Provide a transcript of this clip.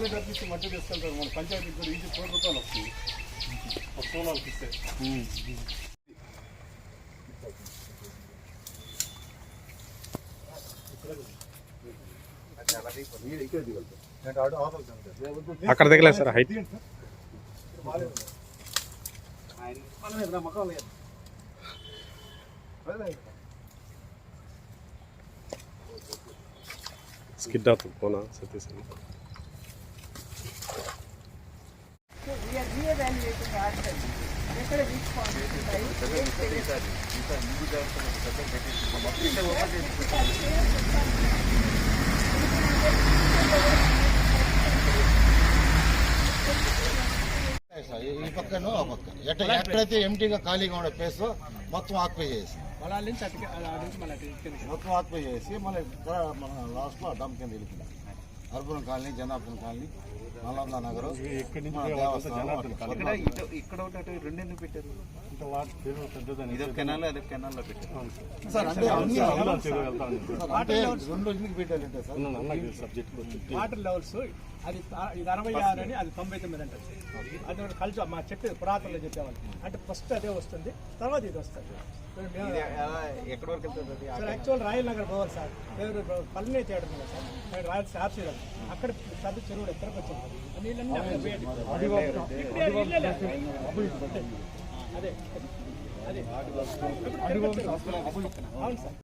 నుంచి మట్టి తీసుకెళ్తారు. మన పంచాయతీకి కూడా ఈజీ కోటి రూపాయలు వస్తుంది ఒక సోలార్కి ఇస్తే అక్కడ దిగలేదు సార్ హైట్. స్కిడ్ అవుతుంది పోనా సతీష్ ఎక్కడ వీక్ పాయింట్స్ ఉంటాయి ఈ- ఈ పక్కను ఆ పక్క. ఎట్ట ఎక్కడైతే ఎంటీగా ఖాళీగా ఉండే ప్లేస్ మొత్తం ఆక్యుపై చేసి. మొత్తం ఆక్యుపై చేసి మళ్ళీ మన లాస్ట్లో డంప్ కింద వెళ్ళింది urban colony Janardhan colony Nalanda నగరం ఇక్కడి అటు రెండు ఎందుకు పెట్టారు ఇదో కెనాల్ అదే కెనాల్లో పెట్టారు. సార్ అంటే అంటే రెండు ఎందుకు పెట్టారంటే సార్? వాటర్ లెవెల్స్ అది ఇది అరవై ఆరు అని అది తొంభై తొమ్మిది అంటారు. అది కలిసి మా చెప్పేది పురాతనలో చెప్పేవాళ్ళు. అంటే ఫస్ట్ అదే వస్తుంది తర్వాత ఇది వస్తుంది. ఎక్కడి వరకు యాక్చువల్ రాయల్ నగర్ పోవాలి సార్. పల్లెనే చేయడం సార్. రాయల్ ఆర్సీ అక్కడ పెద్ద చెరువులు ఎక్కడికి నీళ్ళన్నీ అక్కడ వేయండి. లేదు. అదే. అదే. అవును సార్.